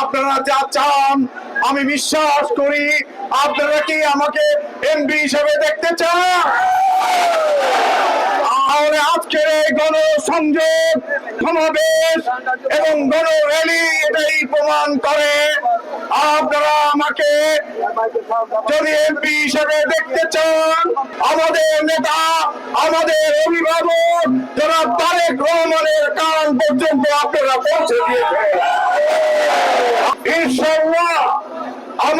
আপনারা যা চান, আমি বিশ্বাস করি আপনারা কি আমাকে এমপি হিসেবে দেখতে চান? তাহলে আজকের এই গণসংযোগ সমাবেশ এবং গণ র্যালি এটাই প্রমাণ করে আপনারা আমাকে যদি এমপি হিসেবে দেখতে চান, আমাদের নেতা, আমাদের অভিভাবক যারা তারেক রহমানের কারণ পর্যন্ত আপনারা পৌঁছে দিয়েছেন।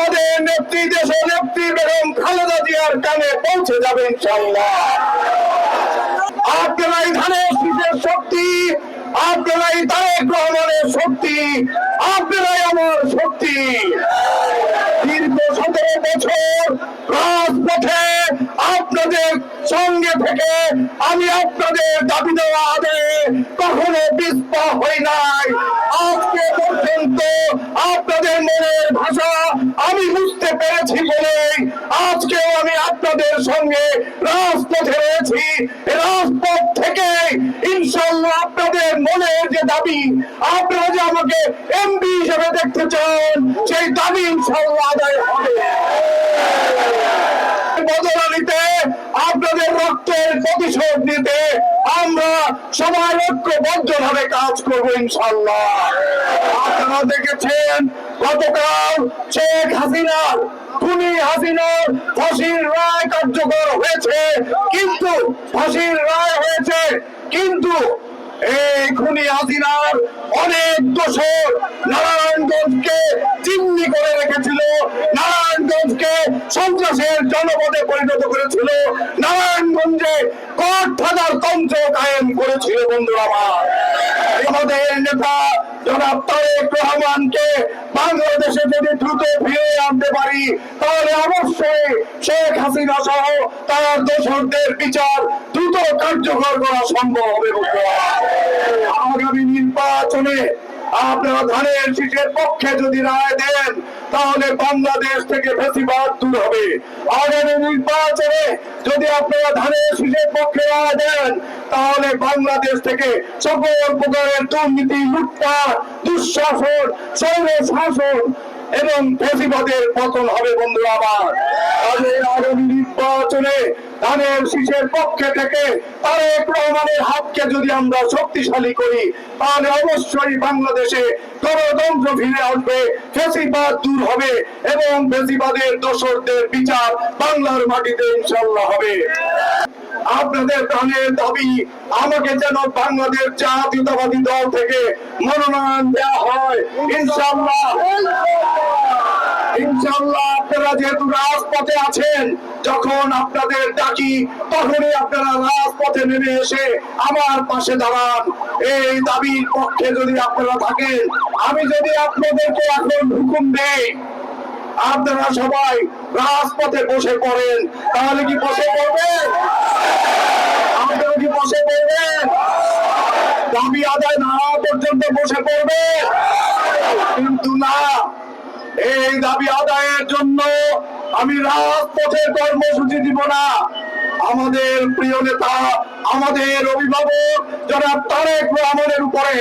আমাদের নেত্রী দেশ নেত্রী বেগম খালেদা জিয়ার কানে পৌঁছে যাবে ইনশাল্লাহ আপনারাই ধানের শীতের শক্তি আপনারাই তারেক রহমানের শক্তি আপনারাই আমার শক্তি। দীর্ঘ সতেরো বছর রাজপথে আপনাদের সঙ্গে থেকে আমি আপনাদের দাবি দেওয়া আদায়ে কখনো পিস্পা হই নাই। আজকে পর্যন্ত সঙ্গে থেকে ইনশাল্লাহ আপনাদের মনের যে দাবি, আপনারা যে আমাকে এমপি হিসেবে দেখতে চান, সেই দাবি ইনশাল্লাহ আদায় হবে। বদলানিতে আপনাদের রক্তের প্রতিশোধ নিতে আমরা সবাই ঐক্যবদ্ধ ভাবে কাজ করব ইনশাল্লাহ আপনারা দেখেছেন, গতকাল শেখ হাসিনার, খুনি হাসিনার ফাঁসির রায় কার্যকর হয়েছে, কিন্তু, ফাঁসির রায় হয়েছে, কিন্তু এই খুনি হাসিনার অনেক দোষর নারায়ণগঞ্জকে চিহ্নি করে রেখেছিল, নারায়ণগঞ্জকে সন্ত্রাসের জনপদে পরিণত করেছিল, নারায়ণগঞ্জে কট থাকার তন্ত্র কায়েম করেছিল বন্ধুরা আমার। আমাদের নেতা জনাব তারেক রহমানকে বাংলাদেশে যদি দ্রুত পারি তাহলে অবশ্যই শেখ হাসিনা সহ তার বিচার দ্রুত কার্যকর করা সম্ভব হবে আগামী নির্বাচনে আপনারা ধানের শীষের পক্ষে যদি রায় দেন, তাহলে বাংলাদেশ থেকে বেশিরভাগ দূর হবে। আগামী নির্বাচনে যদি আপনারা ধানের শীষের পক্ষে রায় দেন, তাহলে বাংলাদেশ থেকে সকল প্রকারের দুর্নীতি, লুটপাট, দুঃশাসন সৌর শাসন এবং ফেসিবাদের পতন হবে বন্ধুরা আমার। কাজে আগামী নির্বাচনে ধানের শীষের পক্ষে থেকে তারেক রহমানের হাতকে যদি আমরা শক্তিশালী করি, তাহলে অবশ্যই বাংলাদেশে গণতন্ত্র ফিরে আসবে, ফেসিবাদ দূর হবে এবং ফেসিবাদের দোষরদের বিচার বাংলার মাটিতে ইনশাল্লাহ হবে। আপনাদের প্রাণের দাবি, আমাকে যেন বাংলাদেশ জাতীয়তাবাদী দল থেকে মনোনয়ন দেওয়া হয়। ইনশাল্লাহ ইনশাল্লাহ আপনারা যেহেতু রাজপথে আছেন, যখন আপনাদের ডাকি, তখনই আপনারা রাজপথে নেমে এসে আমার পাশে দাঁড়ান। এই দাবির পক্ষে যদি আপনারা থাকেন, আমি যদি আপনাদেরকে এখন হুকুম দেই আপনারা সবাই রাজপথে বসে পড়েন। তাহলে কি বসে পড়বেন? আপনারা কি বসে পড়বেন? দাবি আদায় না পর্যন্ত বসে পড়বে কিন্তু না, এই দাবি আদায়ের জন্য আমি রাজপথের কর্মসূচি দিব না। আমাদের প্রিয় নেতা, আমাদের অভিভাবক যারা তারেক রহমানের উপরে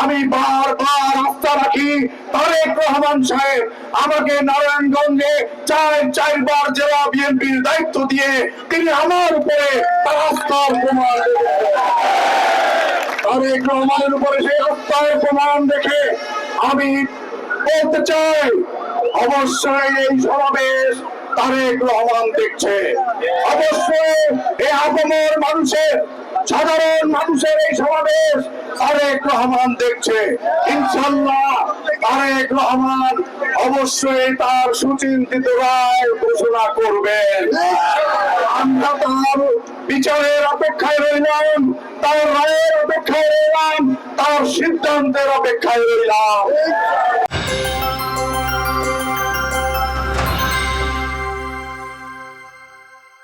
আমি বারবার আস্থা রাখি। তারেক রহমান সাহেব আমাকে নারায়ণগঞ্জে চার, চারবার জেলা বিএনপির দায়িত্ব দিয়ে তিনি আমার উপরে তার আস্থার তারেক রহমানের উপরে সেই হত্যার প্রমাণ দেখে আমি বলতে চাই, অবশ্যই এই সমাবেশ তারেক রহমান দেখছে। অবশ্যই এই আগমর মানুষের, সাধারণ মানুষের এই সমাবেশ তারেক রহমান দেখছে। ইনশাল্লাহ তারেক রহমান অবশ্যই তার সুচিন্তিত রায় ঘোষণা করবেন। আমরা তার বিচারের অপেক্ষায় রইলাম, তার রায়ের অপেক্ষায় রইলাম, তার সিদ্ধান্তের অপেক্ষায় রইলাম।